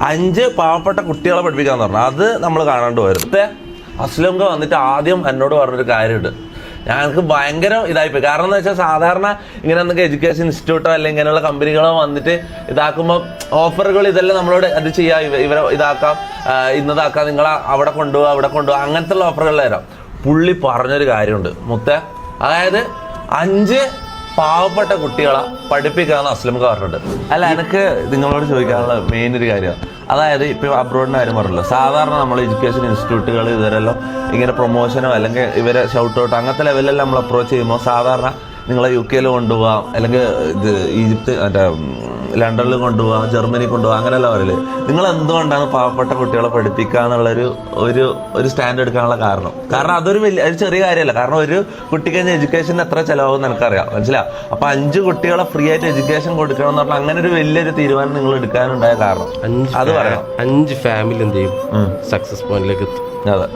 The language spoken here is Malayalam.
അഞ്ച് പാവപ്പെട്ട കുട്ടികളെ പഠിപ്പിക്കാന്ന് പറഞ്ഞു. അത് നമ്മൾ കാണാണ്ട് വരുന്നത് അസ്ലംക വന്നിട്ട് ആദ്യം എന്നോട് പറഞ്ഞൊരു കാര്യമുണ്ട്. ഞങ്ങൾക്ക് ഭയങ്കര ഇതായിപ്പോയി. കാരണം എന്ന് വെച്ചാൽ സാധാരണ ഇങ്ങനെ എന്തെങ്കിലും എഡ്യൂക്കേഷൻ ഇൻസ്റ്റിറ്റ്യൂട്ടോ അല്ലെങ്കിൽ ഇങ്ങനെയുള്ള കമ്പനികളോ വന്നിട്ട് ഇതാക്കുമ്പോൾ ഓഫറുകൾ ഇതെല്ലാം നമ്മളോട് അത് ചെയ്യാം. ഇവ- ഇവരെ ഇതാക്കാം. ഇന്നതാക്കാം. നിങ്ങൾ അവിടെ കൊണ്ടുപോകാം അവിടെ കൊണ്ടുപോകാം അങ്ങനത്തെ ഉള്ള ഓഫറുകൾ തരാം. പുള്ളി പറഞ്ഞൊരു കാര്യമുണ്ട്. മുത്ത അതായത് അഞ്ച് പാവപ്പെട്ട കുട്ടികളെ പഠിപ്പിക്കാന്ന് അസ്ലം പറഞ്ഞിട്ടുണ്ട് അല്ല എനിക്ക് നിങ്ങളോട് ചോദിക്കാനുള്ള മെയിൻ ഒരു കാര്യമാണ് അതായത് ഇപ്പൊ അബ്രോഡിന്റെ കാര്യം പറഞ്ഞല്ലോ. സാധാരണ നമ്മൾ എഡ്യൂക്കേഷൻ ഇൻസ്റ്റിറ്റ്യൂട്ടുകൾ ഇവരെല്ലാം ഇങ്ങനെ പ്രൊമോഷനോ അല്ലെങ്കിൽ ഇവരെ ഷൗട്ട് ഔട്ട് അങ്ങനത്തെ ലെവലിലെല്ലാം നമ്മൾ അപ്രോച്ച് ചെയ്യുമ്പോൾ സാധാരണ നിങ്ങളെ യു കെയിൽ കൊണ്ടുപോകാം അല്ലെങ്കിൽ ഇത് ഈജിപ്ത് മറ്റേ ലണ്ടനിൽ കൊണ്ടുപോകാം ജർമ്മനി കൊണ്ടുപോകാം അങ്ങനെയല്ല പറയൽ. നിങ്ങൾ എന്തുകൊണ്ടാണ് പാവപ്പെട്ട കുട്ടികളെ പഠിപ്പിക്കുക എന്നുള്ളൊരു ഒരു ഒരു സ്റ്റാൻഡ് എടുക്കാനുള്ള കാരണം? കാരണം അതൊരു വലിയ ഒരു ചെറിയ കാര്യമല്ല. കാരണം ഒരു കുട്ടിക്ക് എഡ്യൂക്കേഷൻ എത്ര ചിലവാകും എനിക്കറിയാം മനസ്സിലാവും അപ്പൊ അഞ്ച് കുട്ടികളെ ഫ്രീ ആയിട്ട് എഡ്യൂക്കേഷൻ കൊടുക്കണം എന്ന് പറഞ്ഞാൽ അങ്ങനെ ഒരു വലിയൊരു തീരുമാനം നിങ്ങൾ എടുക്കാനുണ്ടായ കാരണം. അത് പറയാം അഞ്ച് ഫാമിലി എന്ത് ചെയ്യും? സക്സസ് പോയിന്റിലേക്ക് എത്തും. അതെ.